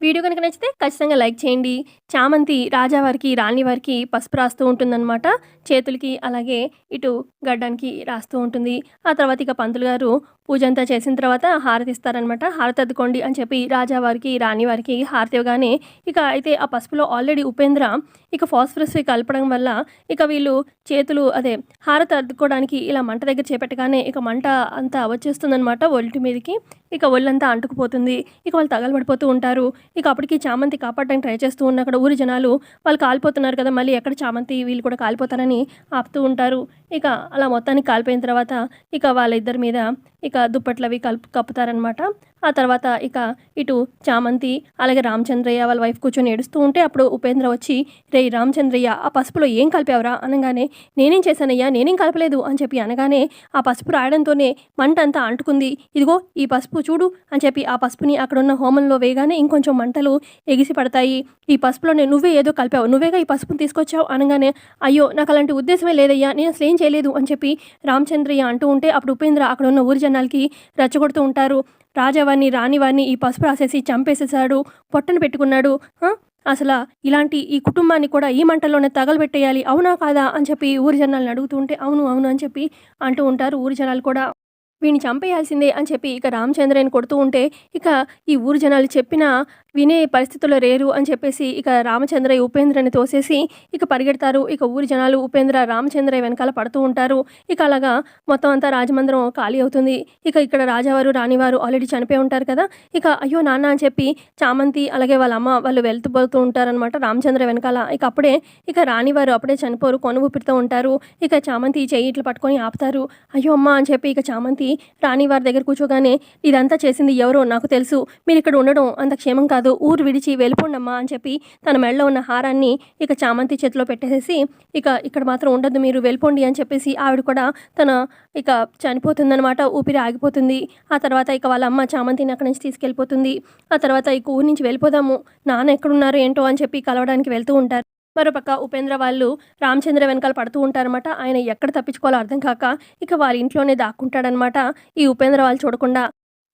Video కనుక నచ్చితే ఖచ్చితంగా లైక్ చేయండి. చామంతి రాజావారికి రాణి వారికి పసుపు రాస్తూ ఉంటుందన్నమాట. చేతులకి అలాగే ఇటు గడ్డానికి రాస్తూ ఉంటుంది. ఆ తర్వాత ఇక పంతులు గారు పూజ అంతా చేసిన తర్వాత హారతి ఇస్తారనమాట హారతి అద్దుకోండి అని చెప్పి రాజావారికి రాణి వారికి హారతి ఇవ్వగానే ఇక అయితే ఆ పసుపులో ఆల్రెడీ ఉపేంద్ర ఇక ఫాస్ఫరస్ కలపడం వల్ల ఇక వీళ్ళు చేతులు అదే హారతి అద్దుకోవడానికి ఇలా మంట దగ్గర చేపెట్టగానే ఇక మంట అంతా వచ్చేస్తుందనమాట ఒంటి మీదకి. ఇక ఒళ్ళంతా అంటుకుపోతుంది. ఇక వాళ్ళు తగలబడిపోతూ ఉంటారు. ఇక అప్పటికి చామంతి కాపాడడానికి ట్రై చేస్తూ ఉన్న అక్కడ ఊరి జనాలు వాళ్ళు కాలిపోతున్నారు కదా మళ్ళీ ఎక్కడ చామంతి వీళ్ళు కూడా కాలిపోతారని ఆపుతూ ఉంటారు. ఇక అలా మొత్తానికి కాలిపోయిన తర్వాత ఇక వాళ్ళిద్దరి మీద ఇక దుప్పట్లు అవి కలుపు కప్పుతారనమాట ఆ తర్వాత ఇక ఇటు చామంతి అలాగే రామచంద్రయ్య వాళ్ళ వైఫ్ కూర్చొని ఏడుస్తూ ఉంటే అప్పుడు ఉపేంద్ర వచ్చి రే రామచంద్రయ్య ఆ పసుపులో ఏం కలిపావురా? అనగానే నేనేం చేశానయ్యా నేనేం కలపలేదు అని చెప్పి అనగానే ఆ పసుపు రాయడంతోనే మంట అంతా అంటుకుంది. ఇదిగో ఈ పసుపు చూడు అని చెప్పి ఆ పసుపుని అక్కడున్న హోమంలో వేయగానే ఇంకొంచెం మంటలు ఎగిసి పడతాయి. ఈ పసుపులోనే నువ్వే ఏదో కలిపావు నువ్వేగా ఈ పసుపుని తీసుకొచ్చావు? అనగానే అయ్యో నాకు అలాంటి ఉద్దేశమే లేదయ్యా నేను అసలు ఏం చేయలేదు అని చెప్పి రామచంద్రయ్య అంటూ ఉంటే అప్పుడు ఉపేంద్ర అక్కడ ఉన్న ఊరి జనాలకి రెచ్చగొడుతూ ఉంటారు. రాజావారిని రాణివారిని ఈ పసుపు రాసేసి చంపేసేసాడు పొట్టను పెట్టుకున్నాడు. అసలు ఇలాంటి ఈ కుటుంబాన్ని కూడా ఈ మంటల్లోనే తగలబెట్టేయాలి. అవునా కాదా అని చెప్పి ఊరి జనాలను అడుగుతూ ఉంటే అవును అవును అని చెప్పి అంటూ ఉంటారు ఊరి జనాలు కూడా. వీడిని చంపేయాల్సిందే అని చెప్పి ఇక రామచంద్రని కొడుతూ ఉంటే ఇక ఈ ఊరు జనాలు చెప్పిన వినే పరిస్థితుల్లో లేరు అని చెప్పేసి ఇక రామచంద్రయ్య ఉపేంద్రని తోసేసి ఇక పరిగెడతారు. ఇక ఊరి జనాలు ఉపేంద్ర రామచంద్రయ్య వెనకాల పడుతూ ఉంటారు. ఇక అలాగా మొత్తం అంతా రాజమందిరం ఖాళీ అవుతుంది. ఇక ఇక్కడ రాజావారు రాణివారు ఆల్రెడీ చనిపోయి ఉంటారు కదా. ఇక అయ్యో నాన్న అని చెప్పి చామంతి అలాగే వాళ్ళ అమ్మ వాళ్ళు వెళ్తూ పోతూ ఉంటారనమాట రామచంద్ర వెనకాల. ఇక అప్పుడే ఇక రాణివారు అప్పుడే చనిపోరు కొను ఊపిరితో ఉంటారు. ఇక చామంతి చెయ్యి ఇట్లా పట్టుకొని ఆపుతారు. అయ్యో అమ్మ అని చెప్పి ఇక చామంతి రాణి వారి దగ్గర కూర్చోగానే ఇదంతా చేసింది ఎవరో నాకు తెలుసు. మీరు ఇక్కడ ఉండడం అంత క్షేమం కాదు. ఊరు విడిచి వెళ్ళిపోండమ్మా అని చెప్పి తన మెడలో ఉన్న హారాన్ని ఇక చామంతి చేతిలో పెట్టేసేసి ఇక ఇక్కడ మాత్రం ఉండదు మీరు వెళ్ళిపోండి అని చెప్పేసి ఆవిడ కూడా తన ఇక చనిపోతుందనమాట ఊపిరి ఆగిపోతుంది. ఆ తర్వాత ఇక వాళ్ళ అమ్మ చామంతిని అక్కడి నుంచి తీసుకెళ్ళిపోతుంది. ఆ తర్వాత ఇక ఊరి నుంచి వెళ్ళిపోదాము. నాన్న ఎక్కడున్నారు ఏంటో అని చెప్పి కలవడానికి వెళ్తూ ఉంటారు. మరోపక్క ఉపేంద్ర వాళ్ళు రామచంద్ర వెనకాల పడుతూ ఉంటారన్నమాట. ఆయన ఎక్కడ తప్పించుకోవాలో అర్థం కాక ఇక వాళ్ళ ఇంట్లోనే దాక్కుంటాడనమాట ఈ ఉపేంద్ర వాళ్ళు చూడకుండా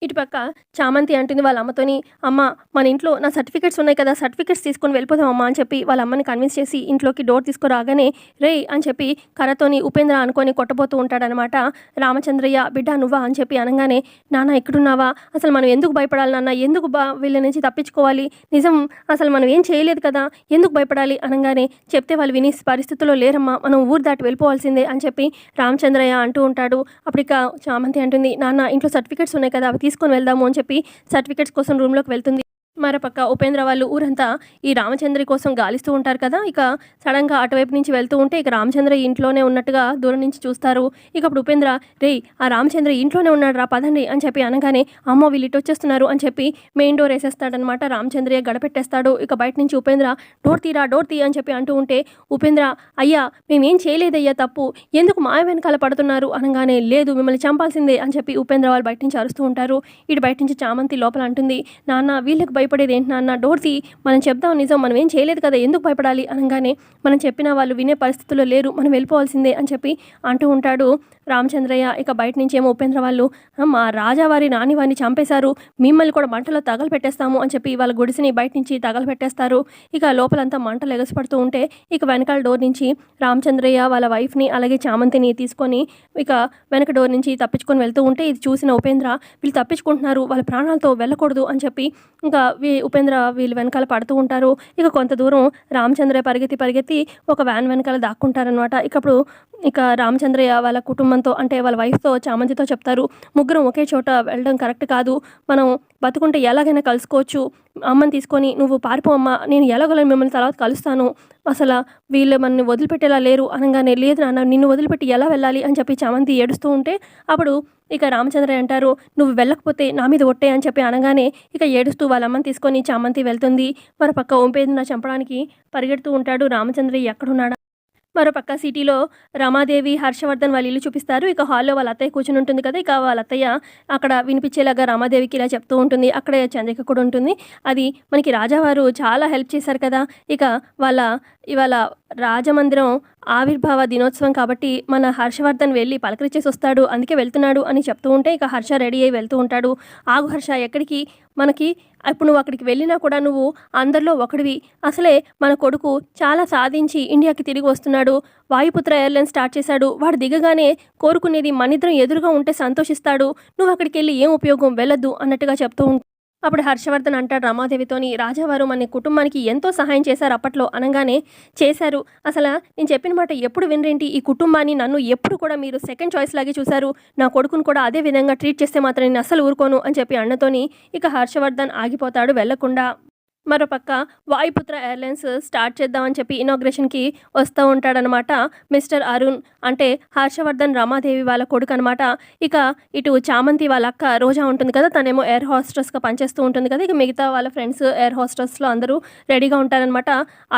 ఇటుపక్క చామంతి అంటుంది వాళ్ళ అమ్మతోని అమ్మ మన ఇంట్లో నా సర్టిఫికెట్స్ ఉన్నాయి కదా సర్టిఫికెట్స్ తీసుకొని వెళ్ళిపోదాం అమ్మ అని చెప్పి వాళ్ళ అమ్మని కన్విన్స్ చేసి ఇంట్లోకి డోర్ తీసుకురాగానే రే అని చెప్పి కర్రతోని ఉపేంద్ర అనుకొని కొట్టబోతూ ఉంటాడనమాట. రామచంద్రయ్య బిడ్డ నువ్వా అని చెప్పి అనగానే నాన్న ఎక్కడున్నావా? అసలు మనం ఎందుకు భయపడాలి నాన్న? ఎందుకు బా వీళ్ళ నుంచి తప్పించుకోవాలి? నిజం అసలు మనం ఏం చేయలేదు కదా? ఎందుకు భయపడాలి? అనగానే చెప్తే వాళ్ళు విని పరిస్థితుల్లో లేరమ్మా మనం ఊరు దాటి వెళ్ళిపోవాల్సిందే అని చెప్పి రామచంద్రయ్య అంటూ ఉంటాడు. అప్పుడు ఇక చామంతి అంటుంది నాన్న ఇంట్లో సర్టిఫికెట్స్ ఉన్నాయి కదా అవి తీసుకొని వెళ్దాము అని చెప్పి సర్టిఫికెట్స్ కోసం రూమ్లోకి వెళ్తుంది. మరోపక్క ఉపేంద్ర వాళ్ళు ఊరంతా ఈ రామచంద్రి కోసం గాలిస్తూ ఉంటారు కదా ఇక సడన్గా అటువైపు నుంచి వెళ్తూ ఉంటే ఇక రామచంద్ర ఇంట్లోనే ఉన్నట్టుగా దూరం నుంచి చూస్తారు. ఇక అప్పుడు ఉపేంద్ర రే ఆ రామచంద్ర ఇంట్లోనే ఉన్నాడు రా పదండి అని చెప్పి అనగానే అమ్మో వీళ్ళు ఇటు వచ్చేస్తున్నారు అని చెప్పి మెయిన్ డోర్ వేసేస్తాడనమాట రామచంద్రయ్య గడపెట్టేస్తాడు. ఇక బయట నుంచి ఉపేంద్ర డోర్ తీరా డోర్ తీ అని చెప్పి అంటూ ఉంటే ఉపేంద్ర అయ్యా మేమేం చేయలేదయ్యా తప్పు ఎందుకు మాయ వెనకాల పడుతున్నారు? అనగానే లేదు మిమ్మల్ని చంపాల్సిందే అని చెప్పి ఉపేంద్ర వాళ్ళు బయట నుంచి అరుస్తూ ఉంటారు. ఇటు బయట నుంచి చామంతి లోపల అంటుంది నాన్న వీళ్ళకి భయపడేది ఏంటి నాన్న? డోర్ మనం చెప్దాం నిజం మనం ఏం చేయలేదు కదా ఎందుకు భయపడాలి అనగానే మనం చెప్పిన వాళ్ళు వినే పరిస్థితుల్లో లేరు మనం వెళ్ళిపోవాల్సిందే అని చెప్పి అంటూ ఉంటాడు రామచంద్రయ్య. ఇక బయట నుంచి ఏమో ఉపేంద్ర వాళ్ళు మా రాజావారి నానివారిని చంపేశారు మిమ్మల్ని కూడా మంటలో తగలు పెట్టేస్తాము అని చెప్పి వాళ్ళ గుడిసిని బయట నుంచి తగలు పెట్టేస్తారు ఇక లోపలంతా మంటలు ఎగసిపడుతూ ఉంటే ఇక వెనకాల డోర్ నుంచి రామచంద్రయ్య వాళ్ళ వైఫ్ని అలాగే చామంతిని తీసుకొని ఇక వెనక డోర్ నుంచి తప్పించుకొని వెళ్తూ ఉంటే ఇది చూసిన ఉపేంద్ర వీళ్ళు తప్పించుకుంటున్నారు వాళ్ళ ప్రాణాలతో వెళ్ళకూడదు అని చెప్పి ఇంకా ఉపేంద్ర వీళ్ళు వెనకాల పడుతూ ఉంటారు. ఇక కొంత దూరం రామచంద్రయ్య పరిగెత్తి పరిగెత్తి ఒక వ్యాన్ వెనకాల దాక్కుంటారనమాట ఇకప్పుడు ఇక రామచంద్రయ్య వాళ్ళ కుటుంబంతో అంటే వాళ్ళ వైఫ్తో చామంతితో చెప్తారు. ముగ్గురం ఒకే చోట వెళ్ళడం కరెక్ట్ కాదు. మనం బతుకుంటే ఎలాగైనా కలుసుకోవచ్చు. అమ్మని తీసుకొని నువ్వు పారిపో అమ్మ నేను ఎలాగోలా మిమ్మల్ని తర్వాత కలుస్తాను. అసలు వీళ్ళు మనని వదిలిపెట్టేలా లేరు అనగానే లేదు నాన్న నిన్ను వదిలిపెట్టి ఎలా వెళ్ళాలి అని చెప్పి చామంతి ఏడుస్తూ ఉంటే అప్పుడు ఇక రామచంద్రయ్య అంటారు నువ్వు వెళ్ళకపోతే నా మీద ఒట్టే అని చెప్పి అనగానే ఇక ఏడుస్తూ వాళ్ళ అమ్మని తీసుకొని చామంతి వెళ్తుంది. మరోపక్క ఓంపేదిన చంపడానికి పరిగెడుతూ ఉంటాడు రామచంద్రయ్య. ఎక్కడున్నాడా? మరోపక్క సిటీలో రమాదేవి హర్షవర్ధన్ వాళ్ళ ఇల్లు చూపిస్తారు. ఇక హాల్లో వాళ్ళ అత్తయ్య కూర్చుని ఉంటుంది కదా. ఇక వాళ్ళ అత్తయ్య అక్కడ వినిపించేలాగా రమాదేవికి ఇలా చెప్తూ ఉంటుంది. అక్కడే చంద్రిక కూడా ఉంటుంది. అది మనకి రాజావారు చాలా హెల్ప్ చేశారు కదా. ఇక వాళ్ళ ఇవాళ రాజమందిరం ఆవిర్భావ దినోత్సవం కాబట్టి మన హర్షవర్ధన్ వెళ్ళి పలకరించేసి వస్తాడు అందుకే వెళ్తున్నాడు అని చెప్తూ ఉంటే ఇక హర్ష రెడీ అయ్యి వెళ్తూ ఉంటాడు. ఆగు హర్ష ఎక్కడికి? మనకి ఇప్పుడు నువ్వు అక్కడికి వెళ్ళినా కూడా నువ్వు అందరిలో ఒకడివి. అసలే మన కొడుకు చాలా సాధించి ఇండియాకి తిరిగి వస్తున్నాడు. వాయుపుత్ర ఎయిర్లైన్ స్టార్ట్ చేశాడు. వాడు దిగగానే కోరుకునేది మనిద్దరం ఎదురుగా ఉంటే సంతోషిస్తాడు. నువ్వు అక్కడికి వెళ్ళి ఏం ఉపయోగం? వెళ్ళొద్దు అన్నట్టుగా చెప్తూ ఉంటా అప్పుడు హర్షవర్ధన్ అంటాడు రమాదేవితోని రాజావారు మన కుటుంబానికి ఎంతో సహాయం చేశారు అప్పట్లో అనగానే చేశారు. అసలు నేను చెప్పిన మాట ఎప్పుడు వినరేంటి? ఈ కుటుంబాన్ని నన్ను ఎప్పుడు కూడా మీరు సెకండ్ చాయిస్ లాగే చూశారు. నా కొడుకును కూడా అదే విధంగా ట్రీట్ చేస్తే మాత్రం నేను అస్సలు ఊరుకోను అని చెప్పి అన్నతోని ఇక హర్షవర్ధన్ ఆగిపోతాడు వెళ్ళకుండా మరోపక్క వాయుపుత్ర ఎయిర్లైన్స్ స్టార్ట్ చేద్దామని చెప్పి ఇనాగ్రేషన్కి వస్తూ ఉంటాడనమాట మిస్టర్ అరుణ్. అంటే హర్షవర్ధన్ రమాదేవి వాళ్ళ కొడుకు అనమాట ఇక ఇటు చామంతి వాళ్ళ అక్క రోజా ఉంటుంది కదా తనేమో ఎయిర్ హాస్టర్స్గా పనిచేస్తూ ఉంటుంది కదా ఇక మిగతా వాళ్ళ ఫ్రెండ్స్ ఎయిర్ హాస్టర్స్లో అందరూ రెడీగా ఉంటారనమాట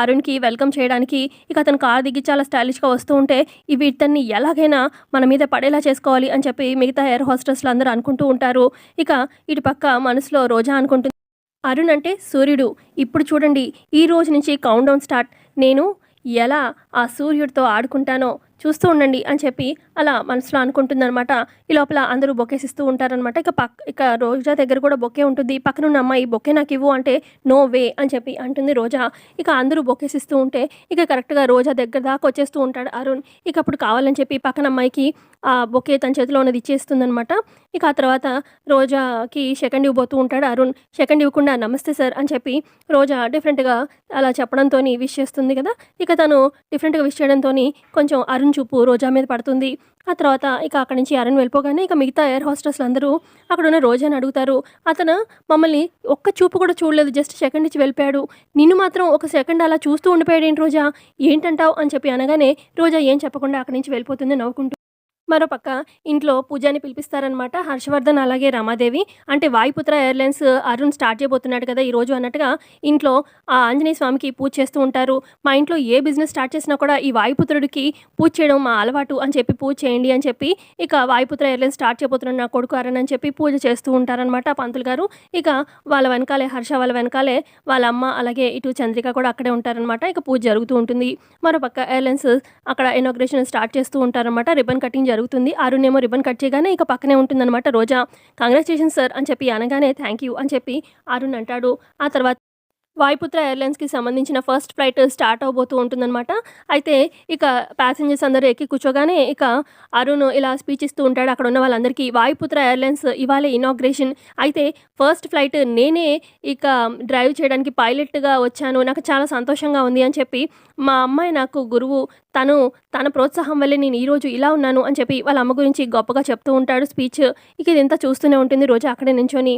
అరుణ్కి వెల్కమ్ చేయడానికి. ఇక అతను కార్ దిగి చాలా స్టైలిష్గా వస్తూ ఉంటే ఇవి ఇతన్ని ఎలాగైనా మన మీద పడేలా చేసుకోవాలి అని చెప్పి మిగతా ఎయిర్ హాస్టర్స్లో అందరూ అనుకుంటూ ఉంటారు. ఇక ఇటు పక్క మనసులో రోజా అనుకుంటుంది అరుణ్ అంటే సూర్యుడు. ఇప్పుడు చూడండి ఈ రోజు నుంచి కౌంట్ డౌన్ స్టార్ట్ నేను ఎలా ఆ సూర్యుడితో ఆడుకుంటానో చూస్తూ ఉండండి అని చెప్పి అలా మనసులో అనుకుంటుందనమాట ఈ లోపల అందరూ బొకేస్ ఇస్తూ ఉంటారనమాట ఇక పక్ ఇక రోజా దగ్గర కూడా బొకే ఉంటుంది. పక్కన ఉన్న అమ్మాయి బొకే నాకు ఇవ్వు అంటే నో వే అని చెప్పి అంటుంది రోజా. ఇక అందరూ బొకేస్ ఇస్తూ ఉంటే ఇక కరెక్ట్గా రోజా దగ్గర దాకా వచ్చేస్తూ ఉంటాడు అరుణ్. ఇక అప్పుడు కావాలని చెప్పి పక్కన అమ్మాయికి ఆ బొకే తన చేతిలో ఉన్నది ఇచ్చేస్తుందనమాట ఇక ఆ తర్వాత రోజాకి సెకండ్ ఇవ్వబోతూ ఉంటాడు అరుణ్. సెకండ్ ఇవ్వకుండా నమస్తే సార్ అని చెప్పి రోజా డిఫరెంట్గా అలా చెప్పడంతో విష్ చేస్తుంది కదా. ఇక తను డిఫరెంట్గా విష్ చేయడంతో కొంచెం అరుణ్ చూపు రోజా మీద పడుతుంది. ఆ తర్వాత ఇక అక్కడి నుంచి అరుణ్ వెళ్ళిపోగానే ఇక మిగతా ఎయిర్ హాస్టల్స్ అందరూ అక్కడ ఉన్న రోజాని అడుగుతారు. అతను మమ్మల్ని ఒక్క చూపు కూడా చూడలేదు జస్ట్ సెకండ్ ఇచ్చి వెళ్ళిపోయాడు. నిన్ను మాత్రం ఒక సెకండ్ అలా చూస్తూ ఉండిపోయాడు ఏంటి రోజా? ఏంటంటావు? అని చెప్పి అనగానే రోజా ఏం చెప్పకుండా అక్కడి నుంచి వెళ్ళిపోతుంది నవ్వుకుంటూ మరోపక్క ఇంట్లో పూజాని పిలిపిస్తారనమాట హర్షవర్ధన్ అలాగే రమాదేవి. అంటే వాయుపుత్ర ఎయిర్లైన్స్ అరుణ్ స్టార్ట్ చేయబోతున్నాడు కదా ఈ రోజు అన్నట్టుగా ఇంట్లో ఆ ఆంజనేయ స్వామికి పూజ చేస్తూ ఉంటారు. మా ఇంట్లో ఏ బిజినెస్ స్టార్ట్ చేసినా కూడా ఈ వాయుపుత్రుడికి పూజ చేయడం మా అలవాటు అని చెప్పి పూజ చేయండి అని చెప్పి ఇక వాయుపుత్ర ఎయిర్లైన్స్ స్టార్ట్ చేయబోతున్నాడు నా కొడుకు అరుణ్ అని చెప్పి పూజ చేస్తూ ఉంటారనమాట పంతులు గారు. ఇక వాళ్ళ వెనకాలే హర్ష వాళ్ళ వెనకాలే వాళ్ళ అమ్మ అలాగే ఇటు చంద్రిక కూడా అక్కడే ఉంటారనమాట ఇక పూజ జరుగుతూ ఉంటుంది. మరోపక్క ఎయిర్లైన్స్ అక్కడ ఇనాగ్రేషన్ స్టార్ట్ చేస్తూ ఉంటారనమాట రిబన్ కటింగ్ జరుగుతుంది. అరుణ్ రిబన్ రిబ్బన్ కట్ చేయగానే ఇక పక్కనే ఉంటుందన్నమాట. రోజా కంగ్రాచులేషన్ సార్ అని చెప్పి అనగానే థ్యాంక్ యూ అని చెప్పి అరుణ్ అంటాడు. ఆ తర్వాత వాయుపుత్ర ఎయిర్లైన్స్కి సంబంధించిన ఫస్ట్ ఫ్లైట్ స్టార్ట్ అవబోతూ ఉంటుందన్నమాట. అయితే ఇక ప్యాసింజర్స్ అందరూ ఎక్కి కూర్చోగానే ఇక అరుణ్ ఇలా స్పీచ్ ఇస్తూ ఉంటాడు. అక్కడ ఉన్న వాళ్ళందరికీ వాయుపుత్ర ఎయిర్లైన్స్ ఇవాళ ఇనాగ్రేషన్. అయితే ఫస్ట్ ఫ్లైట్ నేనే ఇక డ్రైవ్ చేయడానికి పైలట్గా వచ్చాను. నాకు చాలా సంతోషంగా ఉంది అని చెప్పి మా అమ్మాయి నాకు గురువు తను తన ప్రోత్సాహం వల్లే నేను ఈరోజు ఇలా ఉన్నాను అని చెప్పి వాళ్ళ అమ్మ గురించి గొప్పగా చెప్తూ ఉంటాడు స్పీచ్. ఇక ఇదంతా చూస్తూనే ఉంటుంది. రోజు అక్కడే నించొని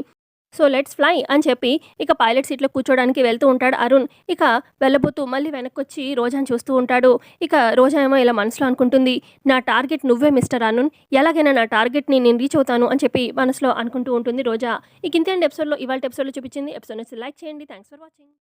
సో లెట్స్ ఫ్లై అని చెప్పి ఇక పైలట్ సీట్లో కూర్చోడానికి వెళ్తూ ఉంటాడు అరుణ్. ఇక వెళ్ళబోతూ మళ్ళీ వెనక్కి వచ్చి రోజాని చూస్తూ ఉంటాడు. ఇక రోజా ఏమో ఇలా మనసులో అనుకుంటుంది నా టార్గెట్ నువ్వే మిస్టర్ అరుణ్. ఎలాగైనా నా టార్గెట్ని నేను రీచ్ అవుతాను అని చెప్పి మనసులో అనుకుంటూ ఉంటుంది రోజా. ఇక ఇంతే అండి ఎపిసోడ్లో ఇవాళ ఎపిసోడ్లో చూపించింది. ఎపిసోడ్ లైక్ చేయండి. Thanks for watching